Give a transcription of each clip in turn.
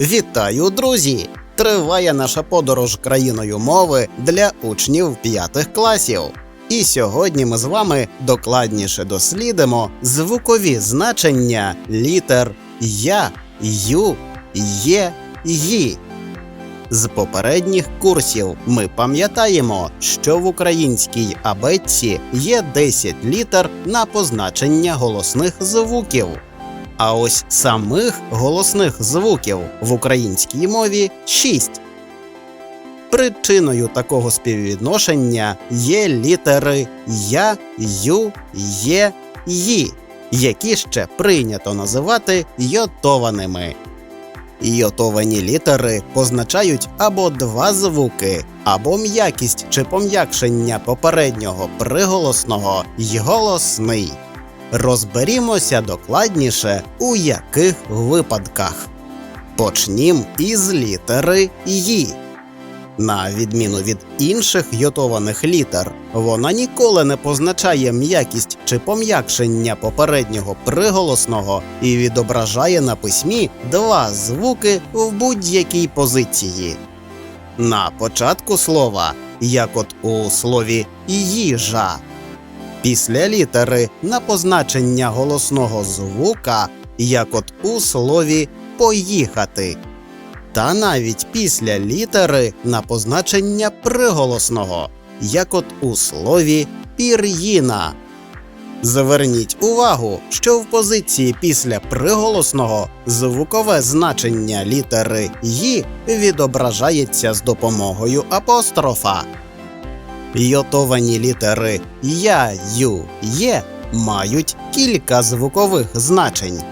Вітаю, друзі! Триває наша подорож країною мови для учнів п'ятих класів. І сьогодні ми з вами докладніше дослідимо звукові значення літер Я, Ю, Є, Ї. З попередніх курсів ми пам'ятаємо, що в українській абетці є 10 літер на позначення голосних звуків. А ось самих голосних звуків в українській мові 6. Причиною такого співвідношення є літери Я, Ю, Є, Ї, які ще прийнято називати йотованими. Йотовані літери позначають або два звуки, або м'якість чи пом'якшення попереднього приголосного й голосний. Розберімося докладніше, у яких випадках. Почнім із літери «Ї». На відміну від інших йотованих літер, вона ніколи не позначає м'якість чи пом'якшення попереднього приголосного і відображає на письмі два звуки в будь-якій позиції. На початку слова, як от у слові їжа. Після літери на позначення голосного звука, як от у слові поїхати. Та навіть після літери на позначення приголосного, як от у слові пір'їна. Зверніть увагу, що в позиції після приголосного звукове значення літери «ї» відображається з допомогою апострофа. Йотовані літери Я, Ю, Є мають кілька звукових значень.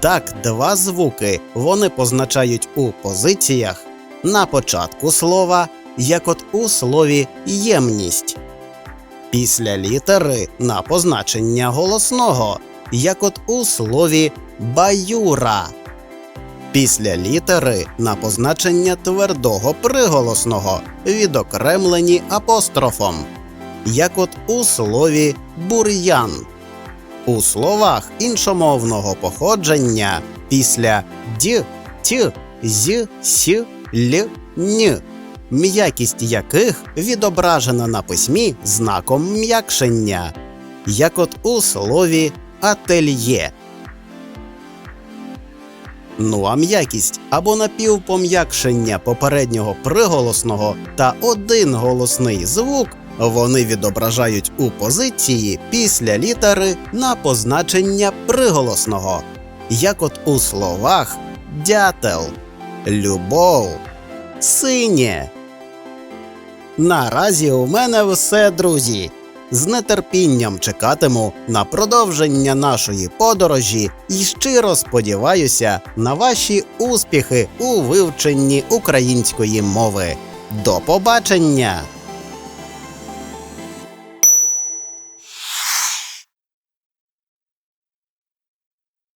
Так, два звуки вони позначають у позиціях на початку слова, як от у слові ємність, після літери на позначення голосного, як от у слові баюра, після літери на позначення твердого приголосного, відокремлені апострофом, як от у слові бур'ян. У словах іншомовного походження після д, т, з, с, л, н, м'якість яких відображена на письмі знаком м'якшення, як от у слові ательє. Ну а м'якість або напівпом'якшення попереднього приголосного та один голосний звук вони відображають у позиції після літери на позначення приголосного, як от у словах дятел, любов, синє. Наразі у мене все, друзі. З нетерпінням чекатиму на продовження нашої подорожі і щиро сподіваюся на ваші успіхи у вивченні української мови. До побачення!